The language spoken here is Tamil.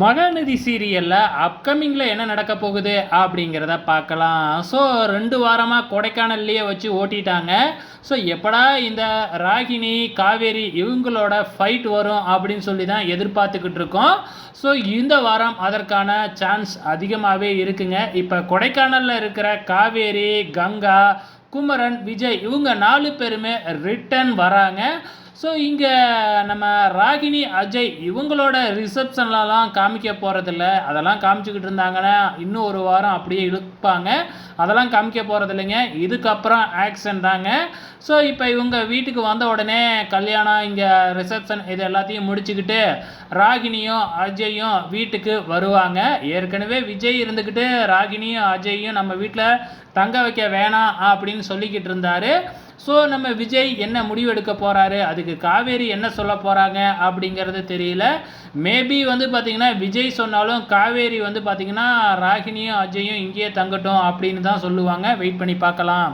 மகாநதி சீரியலில் அப்கமிங்கில் என்ன நடக்க போகுது அப்படிங்கிறத பார்க்கலாம். ஸோ ரெண்டு வாரமாக கொடைக்கானல்லையே வச்சு ஓட்டிட்டாங்க. ஸோ எப்படா இந்த ராகினி காவேரி இவங்களோட ஃபைட் வரும் அப்படின்னு சொல்லி தான் எதிர்பார்த்துக்கிட்டு இருக்கோம். ஸோ இந்த வாரம் அதற்கான சான்ஸ் அதிகமாகவே இருக்குங்க. இப்போ கொடைக்கானலில் இருக்கிற காவேரி கங்கா குமரன் விஜய் இவங்க நாலு பேருமே ரிட்டன் வராங்க. ஸோ இங்கே நம்ம ராகினி அஜய் இவங்களோட ரிசப்ஷன்லலாம் காமிக்க போகிறதில்ல அதெல்லாம் காமிச்சிக்கிட்டு இருந்தாங்கன்னா இன்னும் ஒரு வாரம் அப்படியே இழுப்பாங்க. அதெல்லாம் காமிக்க போகிறதில்லைங்க இதுக்கப்புறம் ஆக்ஷன் தாங்க. ஸோ இப்போ இவங்க வீட்டுக்கு வந்த உடனே கல்யாணம் இங்கே ரிசப்ஷன் இது எல்லாத்தையும் முடிச்சுக்கிட்டு ராகினியும் அஜயும் வீட்டுக்கு வருவாங்க. ஏற்கனவே விஜய் இருந்துக்கிட்டு ராகினியும் அஜயும் நம்ம வீட்டில் தங்க வைக்க வேணாம் அப்படின்னு சொல்லிக்கிட்டு இருந்தாரு. ஸோ நம்ம விஜய் என்ன முடிவு எடுக்க போகிறாரு அதுக்கு காவேரி என்ன சொல்ல போகிறாங்க அப்படிங்கிறது தெரியல. மேபி வந்து பார்த்திங்கன்னா விஜய் சொன்னாலும் காவேரி வந்து பார்த்திங்கன்னா ராகினியும் அஜயும் இங்கேயே தங்கட்டும் அப்படின்னு தான் சொல்லுவாங்க. வெயிட் பண்ணி பார்க்கலாம்.